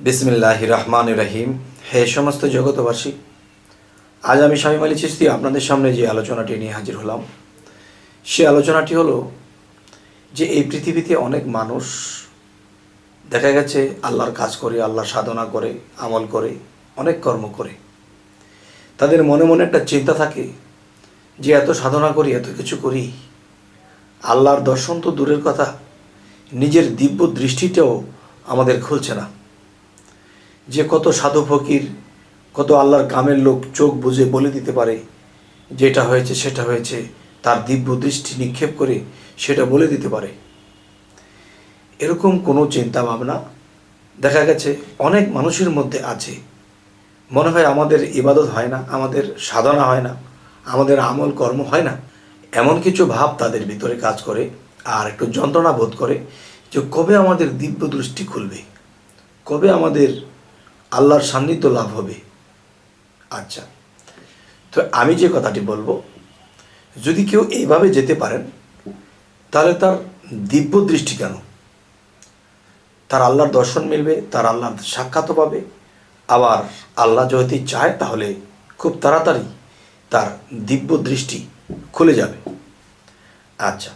বিসমিল্লাহ রহমান রহিম। হে সমস্ত জগতবাসী আজ আমি স্বামী আলী চিস্তি আপনাদের সামনে যে আলোচনাটি নিয়ে হাজির হলাম, সে আলোচনাটি হলো যে এই পৃথিবীতে অনেক মানুষ, দেখা গেছে আল্লাহর কাজ করে, আল্লাহর সাধনা করে, আমল করে, অনেক কর্ম করে। তাদের মনে মনে একটা চিন্তা থাকে যে এত সাধনা করি, এত কিছু করি, আল্লাহর দর্শন তো দূরের কথা, নিজের দিব্য দৃষ্টিটাও আমাদের খুলছে না। যে কত সাধু ফকির, কত আল্লাহর কামের লোক চোখ বুঝে বলে দিতে পারে, যেটা হয়েছে সেটা হয়েছে, তার দিব্য দৃষ্টি নিক্ষেপ করে সেটা বলে দিতে পারে। এরকম কোনো চিন্তা ভাবনা দেখা গেছে, অনেক মানুষের মধ্যে আছে। মনে হয় আমাদের ইবাদত হয় না, আমাদের সাধনা হয় না, আমাদের আমল কর্ম হয় না। এমন কিছু ভাব তাদের ভিতরে কাজ করে আর একটু যন্ত্রণা বোধ করে যে কবে আমাদের দিব্য দৃষ্টি খুলবে, কবে আমাদের আল্লাহর সান্নিধ্য লাভ হবে। আচ্ছা তো আমি যে কথাটি বলব, যদি কেউ এইভাবে যেতে পারেন, তাহলে তার দিব্য দৃষ্টি কেন? তার আল্লাহর দর্শন মিলবে, তার আল্লাহর সাক্ষাৎও পাবে। আবার আল্লাহ যদি চায়, তাহলে খুব তাড়াতাড়ি তার দিব্য দৃষ্টি খুলে যাবে। আচ্ছা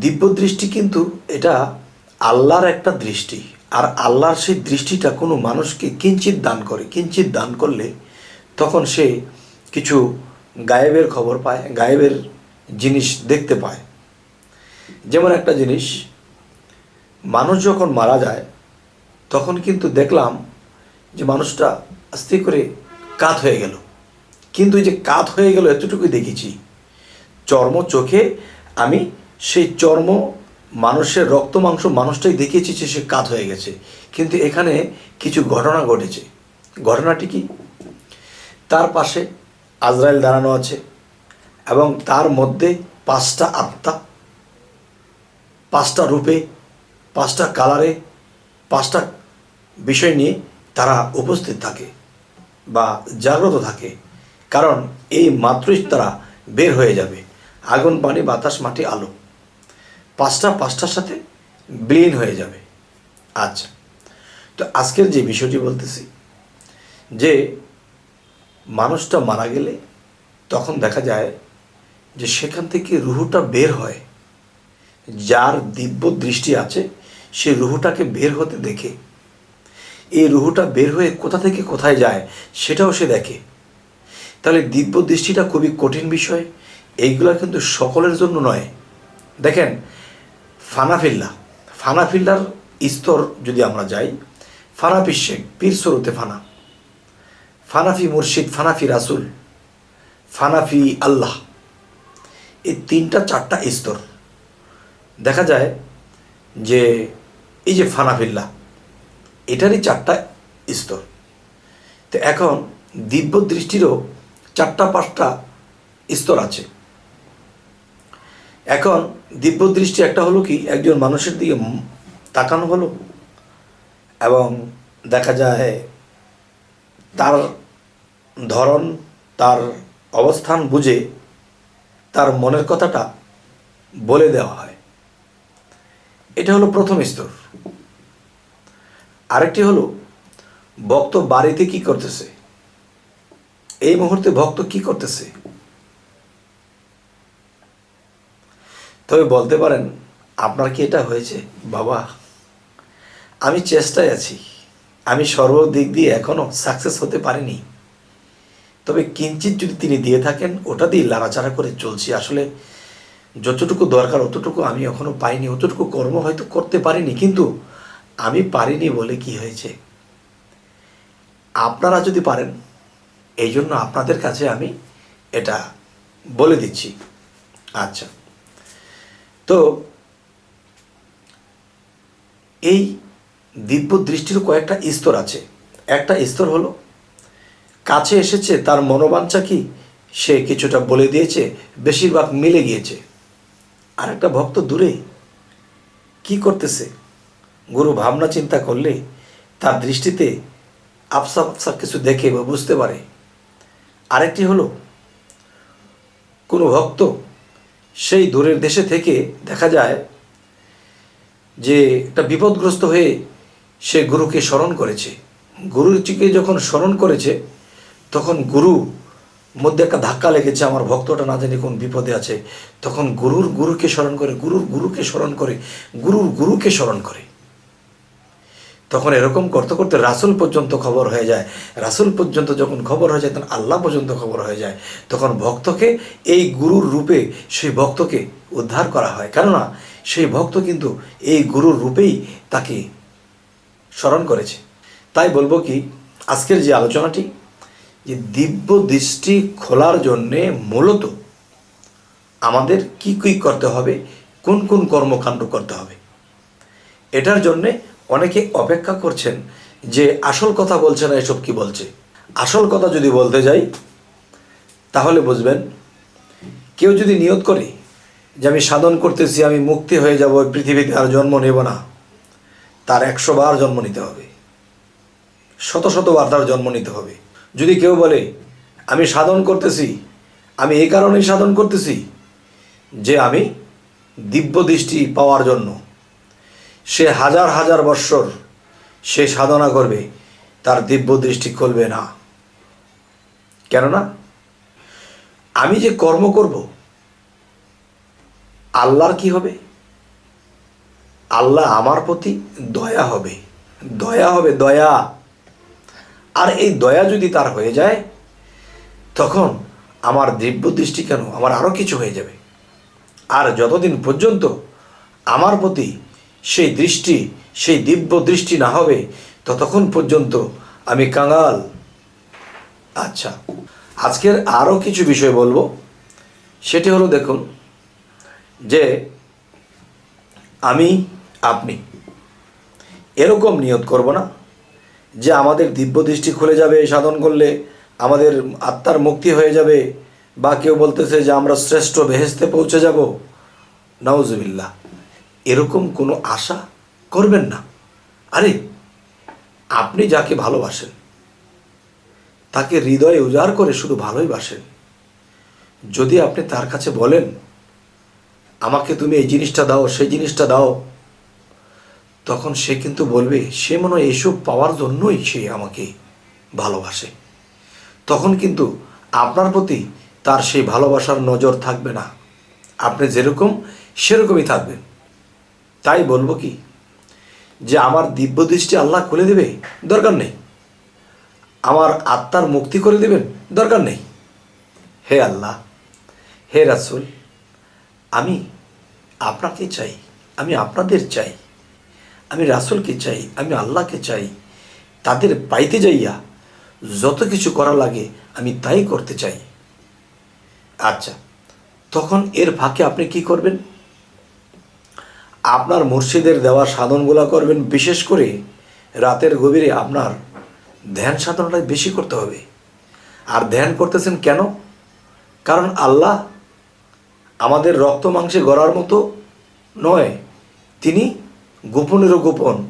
দিব্য দৃষ্টি কিন্তু এটা আল্লাহর একটা দৃষ্টি। আর আল্লাহর সেই দৃষ্টিটা কোনো মানুষকে কিঞ্চিত দান করে। কিঞ্চিত দান করলে তখন সে কিছু গায়েবের খবর পায়, গায়েবের জিনিস দেখতে পায়। যেমন একটা জিনিস, মানুষ যখন মারা যায়, তখন কিন্তু দেখলাম যে মানুষটা আস্তে করে কাত হয়ে গেল। কিন্তু যে কাত হয়ে গেল এতটুকুই দেখেছি, চর্ম চোখে আমি সেই চর্ম মানুষের রক্ত মাংস মানুষটাই দেখিয়েছি যে সে কাত হয়ে গেছে। কিন্তু এখানে কিছু ঘটনা ঘটেছে। ঘটনাটি কি? তার পাশে আজরাইল দাঁড়ানো আছে এবং তার মধ্যে পাঁচটা আত্মা, পাঁচটা রূপে, পাঁচটা কালারে, পাঁচটা বিষয় নিয়ে তারা উপস্থিত থাকে বা জাগ্রত থাকে। কারণ এই মাত্রই তারা বের হয়ে যাবে। আগুন, পানি, বাতাস, মাটি, আলো। পাঁচটা, পাঁচটার সাথে বিলীন হয়ে যাবে। আচ্ছা তো আজকের যে বিষয়টি বলতেছি, যে মানুষটা মারা গেলে তখন দেখা যায় যে সেখান থেকে রুহুটা বের হয়। যার দিব্য দৃষ্টি আছে, সে রুহুটাকে বের হতে দেখে। এই রুহুটা বের হয়ে কোথা থেকে কোথায় যায়, সেটাও সে দেখে। তাহলে দিব্য দৃষ্টিটা খুবই কঠিন বিষয়, এইগুলো কিন্তু সকলের জন্য নয়। দেখেন ফানাফিল্লা ফানাফিল্লার স্তর যদি আমরা যাই ফানাফি শেখ, পীর সরুতে ফানা। ফানাফি মুর্শিদ ফানাফি রাসুল ফানাফি আল্লাহ। এই তিনটা, চারটা স্তর দেখা যায় যে এই যে ফানাফিল্লা এটারই চারটা স্তর তো এখন দিব্য দৃষ্টিরও চারটা, পাঁচটা স্তর আছে। এখন দিব্য দৃষ্টি একটা হলো কি, একজন মানুষের দিকে তাকানো হলো এবং দেখা যায় তার ধরন, তার অবস্থান বুঝে তার মনের কথাটা বলে দেওয়া হয়। এটা হলো প্রথম স্তর। আরেকটি হলো, ভক্ত বাড়িতে কি করতেছে? এই মুহূর্তে ভক্ত কি করতেছে? তবে বলতে পারেন, আপনার কি এটা হয়েছে? বাবা, আমি চেষ্টায় আছি। আমি সর্বদিক দিয়ে এখনও সাকসেস হতে পারিনি। তবে কিঞ্চিত যদি তিনি দিয়ে থাকেন, ওটা দিয়ে লাড়াচাড়া করে চলছি। আসলে যতটুকু দরকার, অতটুকু আমি এখনও পাইনি। অতটুকু কর্ম হয়তো করতে পারিনি, কিন্তু আমি পারিনি বলে কি হয়েছে? আপনারা যদি পারেন এই জন্য আপনাদের কাছে আমি এটা বলে দিচ্ছি। আচ্ছা। তো এই দিব্য দৃষ্টির কয়েকটা স্তর আছে। একটা স্তর হলো, কাছে এসেছে, তার মনোবাঞ্ছা কি? সে কিছুটা বলে দিয়েছে, বেশিরভাগ মিলে গিয়েছে। আর একটা ভক্ত দূরে, কি করতেছে? গুরু ভাবনা চিন্তা করলে তার দৃষ্টিতে আফসা আফসা কিছু দেখে বা বুঝতে পারে। আরেকটি হলো, কোনো ভক্ত সেই দূরের দেশে থেকে দেখা যায় যে একটা বিপদগ্রস্ত হয়ে সে গুরুকে স্মরণ করেছে। গুরুজিকে যখন স্মরণ করেছে, তখন গুরু মধ্যে একটা ধাক্কা লেগেছে, আমার ভক্তটা না জানি কোন বিপদে আছে। তখন গুরুর গুরুকে স্মরণ করে, গুরুর গুরুকে স্মরণ করে, গুরুর গুরুকে স্মরণ করে। তখন এরকম করতে করতে রাসুল পর্যন্ত খবর হয়ে যায়। রাসুল পর্যন্ত যখন খবর হয়ে যায়, তখন আল্লাহ পর্যন্ত খবর হয়ে যায়। তখন ভক্তকে এই গুরুর রূপে, সেই ভক্তকে উদ্ধার করা হয়। কেননা, সেই ভক্ত কিন্তু এই গুরুর রূপেই তাকে স্মরণ করেছে। তাই বলব কি, আজকের যে আলোচনাটি, যে দিব্য দৃষ্টি খোলার জন্যে মূলত আমাদের কি কী করতে হবে, কোন কোন কর্মকাণ্ড করতে হবে, এটার জন্যে অনেকে অপেক্ষা করছেন যে আসল কথা বলছে না, এসব কি বলছে? আসল কথা যদি বলতে যাই, তাহলে বুঝবেন, কেউ যদি নিয়ত করে যে আমি সাধন করতেছি, আমি মুক্তি হয়ে যাব পৃথিবীতে আর জন্ম নেব না, তার একশো বার জন্ম নিতে হবে। শত শতবার তার জন্ম নিতে হবে। যদি কেউ বলে, আমি সাধন করতেছি, আমি এই কারণেই সাধন করতেছি যে আমি দিব্য দৃষ্টি পাওয়ার জন্য। সে হাজার হাজার বৎসর সে সাধনা করবে, তার দিব্য দৃষ্টি খুলবে না। কেননা, আমি যে কর্ম করব, আল্লাহর কি হবে? আল্লাহ আমার প্রতি দয়া হবে দয়া হবে, দয়া। আর এই দয়া যদি তার হয়ে যায়, তখন আমার দিব্য দৃষ্টি কেন? আমার আরও কিছু হয়ে যাবে। আর যতদিন পর্যন্ত আমার প্রতি সেই দৃষ্টি, সেই দিব্য দৃষ্টি না হবে, ততক্ষণ পর্যন্ত আমি কাঙাল। আচ্ছা আজকের আরও কিছু বিষয় বলব। সেটি হলো দেখুন, যে আমি, আপনি, এরকম নিয়ত করব না যে আমাদের দিব্য দৃষ্টি খুলে যাবে, সাধন করলে আমাদের আত্মার মুক্তি হয়ে যাবে, বা কেউ বলতেছে যে আমরা শ্রেষ্ঠ বেহেস্তে পৌঁছে যাব। নাউজুবিল্লাহ। এরকম কোনো আশা করবেন না। আরে, আপনি যাকে ভালোবাসেন, তাকে হৃদয়ে উজাড় করে শুধু ভালোই বাসেন। যদি আপনি তার কাছে বলেন, আমাকে তুমি এই জিনিসটা দাও, সেই জিনিসটা দাও, তখন সে কিন্তু বলবে, সে মনে হয় এসব পাওয়ার জন্যই সে আমাকে ভালোবাসে। তখন কিন্তু আপনার প্রতি তার সেই ভালোবাসার নজর থাকবে না। আপনি যেরকম, সেরকমই থাকবেন। তাই বলব কি, যে আমার দিব্য দৃষ্টি আল্লাহ খুলে দেবে, দরকার নেই। আমার আত্মার মুক্তি করে দেবেন, দরকার নেই। হে আল্লাহ, হে রাসুল, আমি আপনাকে চাই, আমি আপনাদের চাই, আমি রাসুলকে চাই, আমি আল্লাহকে চাই। তাদের পাইতে যাইয়া যত কিছু করা লাগে, আমি তাই করতে চাই। আচ্ছা তখন এর ফাঁকে আপনি কি করবেন? আপনার মুর্শিদের দেওয়া সাধনগুলো করবেন, বিশেষ করে রাতের গভীরে আপনার ধ্যান সাধনাটা বেশি করতে হবে। আর ধ্যান করতেছেন কেন? কারণ আল্লাহ আমাদের রক্ত মাংসে গড়ার মতো নয়, তিনি গোপনেরও গোপন।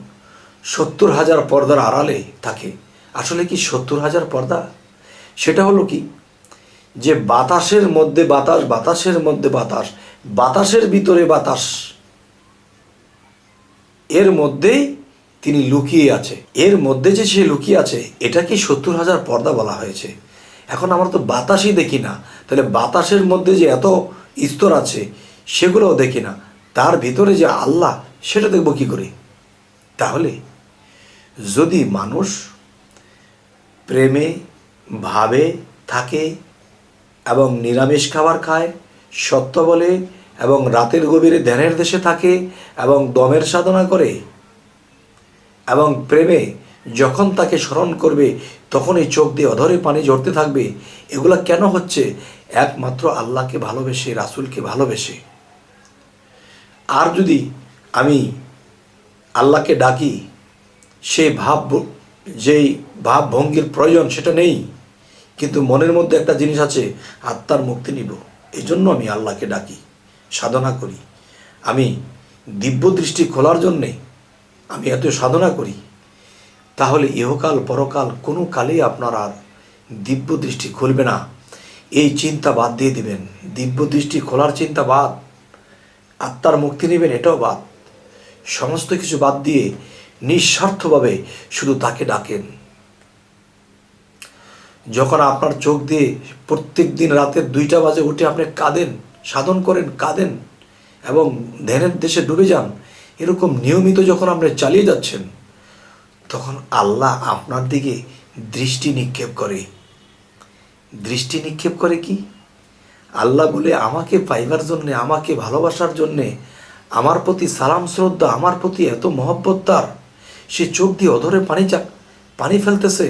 সত্তর হাজার পর্দার আড়ালে থাকে। আসলে কি সত্তর হাজার পর্দা? সেটা হলো কি? যে বাতাসের মধ্যে বাতাস, বাতাসের মধ্যে বাতাস, বাতাসের ভিতরে বাতাস। এর মধ্যেই তিনি লুকিয়ে আছে। এর মধ্যে যে সে লুকিয়ে আছে, এটা কি সত্তর হাজার পর্দা বলা হয়েছে? এখন আমরা তো বাতাসই দেখি না। তাহলে বাতাসের মধ্যে যে এত স্তর আছে, সেগুলোও দেখি না। তার ভিতরে যে আল্লাহ, সেটা দেখব কি করে? তাহলে যদি মানুষ প্রেমে, ভাবে, থাকে এবং নিরামিষ খাবার খায়, সত্য বলে এবং রাতের গভীরে ধ্যানের দেশে থাকে এবং দমের সাধনা করে। এবং প্রেমে যখন তাকে স্মরণ করবে তখন এই চোখ দিয়ে অধরে পানি ঝরতে থাকবে। এগুলা কেন হচ্ছে? একমাত্র আল্লাহকে ভালোবেসে, রাসুলকে ভালোবেসে। আর যদি আমি আল্লাহকে ডাকি সেই ভাব, যেই ভাব ভঙ্গির প্রয়োজন সেটা নেই, কিন্তু মনের মধ্যে একটা জিনিস আছে, আত্মার মুক্তি নিব। এই জন্য আমি আল্লাহকে ডাকি। সাধনা করি। আমি দিব্য দৃষ্টি খোলার জন্যে আমি এত সাধনা করি। তাহলে ইহকাল পরকাল কোনো কালেই আপনার আর দিব্য দৃষ্টি খুলবে না। এই চিন্তা বাদ দিয়ে দিবেন। দিব্য দৃষ্টি খোলার চিন্তা বাদ। আত্মার মুক্তি নেবেন এটাও বাদ। সমস্ত কিছু বাদ দিয়ে নিঃস্বার্থভাবে শুধু তাকে ডাকেন। যখন আপনার চোখ দিয়ে প্রত্যেক দিন রাতের দুইটা বাজে উঠে আপনি কাঁদেন সাধন করেন, কাঁদেন এবং ধ্যানের দেশে ডুবে যান, এরকম নিয়মিত যখন আপনি চালিয়ে যাচ্ছেন, তখন আল্লাহ আপনার দিকে দৃষ্টি নিক্ষেপ করে। দৃষ্টি নিক্ষেপ করে কি? আল্লাহ বলে, আমাকে পাইবার জন্যে, আমাকে ভালোবাসার জন্যে, আমার প্রতি সালাম, শ্রদ্ধা, আমার প্রতি এত মহব্বত তার। সে চোখ দিয়ে অধরে পানি চা পানি ফেলতেছে।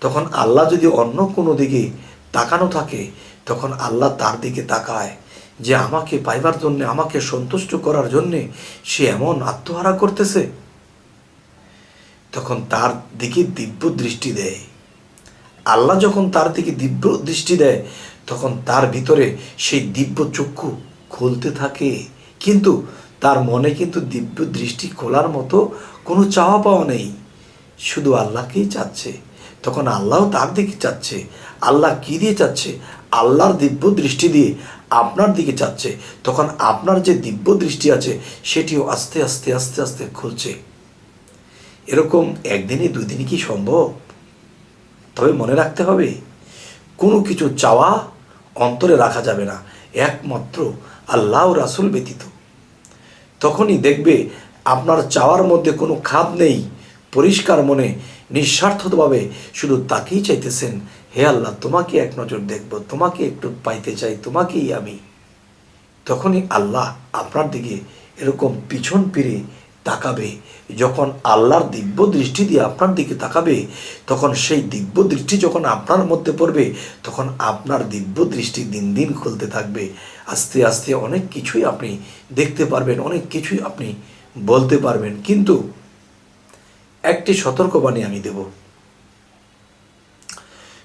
তখন আল্লাহ যদি অন্য কোনো দিকে তাকানো থাকে, তখন আল্লাহ তার দিকে তাকায়। যে আমাকে পাইবার জন্যে, আমাকে সন্তুষ্ট করার জন্যে সে এমন আত্মহারা করতেছে। তখন তার দিকে দিব্য দৃষ্টি দেয়। আল্লাহ যখন তার দিকে দিব্য দৃষ্টি দেয়, তখন তার ভিতরে সেই দিব্য চক্ষু খুলতে থাকে। কিন্তু তার মনে কিন্তু দিব্য দৃষ্টি খোলার মতো কোনো চাওয়া পাওয়া নেই। শুধু আল্লাহকেই চাচ্ছে। তখন আল্লাহও তার দিকে চাচ্ছে। আল্লাহ কী দিয়ে চাচ্ছে? আল্লাহর দিব্য দৃষ্টি দিয়ে আপনার দিকে চাচ্ছে, তখন আপনার যে দিব্য দৃষ্টি আছে, সেটিও আস্তে আস্তে আস্তে আস্তে খুলছে। এরকম একদিনে দুই দিনই কি সম্ভব? তবে মনে রাখতে হবে, কোনো কিছু চাওয়া অন্তরে রাখা যাবে না, একমাত্র আল্লাহ রাসুল ব্যতীত। তখনই দেখবে আপনার চাওয়ার মধ্যে কোনো খাদ নেই, পরিষ্কার মনে, নিঃস্বার্থভাবে শুধু তাকেই চাইতেছেন হে আল্লাহ, তোমাকে এক নজর দেখব, তোমাকে একটু পাইতে চাই, তোমাকেই আমি। তখনই আল্লাহ আপনার দিকে এরকম পিছন ফিরে তাকাবে। যখন আল্লাহর দিব্য দৃষ্টি দিয়ে আপনার দিকে তাকাবে, তখন সেই দিব্য দৃষ্টি যখন আপনার মধ্যে পড়বে, তখন আপনার দিব্য দৃষ্টি দিন দিন খুলতে থাকবে। আস্তে আস্তে অনেক কিছুই আপনি দেখতে পারবেন, অনেক কিছুই আপনি বলতে পারবেন। কিন্তু একটি সতর্কবাণী আমি দেব।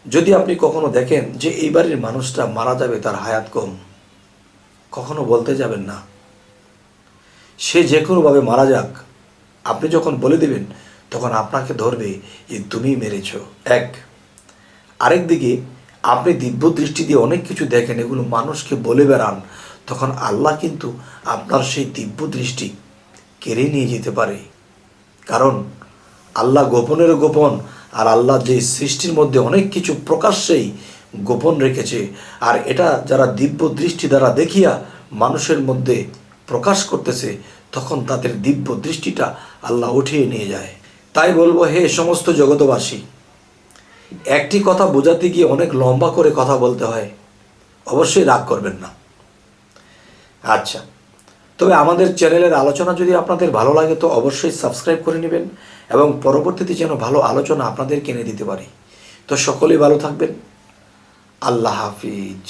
যদি আপনি কখনো দেখেন যে এই বাড়ির মানুষটা মারা যাবে, তার হায়াত কম, কখনো বলতে যাবেন না। সে যে কোনোভাবে মারা যাক, আপনি যখন বলে দেবেন, তখন আপনাকে ধরবে যে তুমি মেরেছ। এক। আরেক দিকে, আপনি দিব্য দৃষ্টি দিয়ে অনেক কিছু দেখেন, এগুলো মানুষকে বলে বেড়ান, তখন আল্লাহ কিন্তু আপনার সেই দিব্য দৃষ্টি কেড়ে নিয়ে যেতে পারে। কারণ, আল্লাহ গোপনের গোপন আর আল্লাহ যে সৃষ্টির মধ্যে অনেক কিছু প্রকাশ্যেই গোপন রেখেছে। আর এটা যারা দিব্য দৃষ্টি দ্বারা দেখিয়া মানুষের মধ্যে প্রকাশ করতেছে, তখন তাদের দিব্য দৃষ্টিটা আল্লাহ উঠিয়ে নিয়ে যায়। তাই বলব, হে সমস্ত জগতবাসী একটি কথা বোঝাতে গিয়ে অনেক লম্বা করে কথা বলতে হয়। অবশ্যই রাগ করবেন না। আচ্ছা তবে আমাদের চ্যানেলের আলোচনা যদি আপনাদের ভালো লাগে, তো অবশ্যই সাবস্ক্রাইব করে নেবেন। এবং পরবর্তীতে যেন ভালো আলোচনা আপনাদেরকে এনে দিতে পারি। তো সকলেই ভালো থাকবেন। আল্লাহ হাফিজ।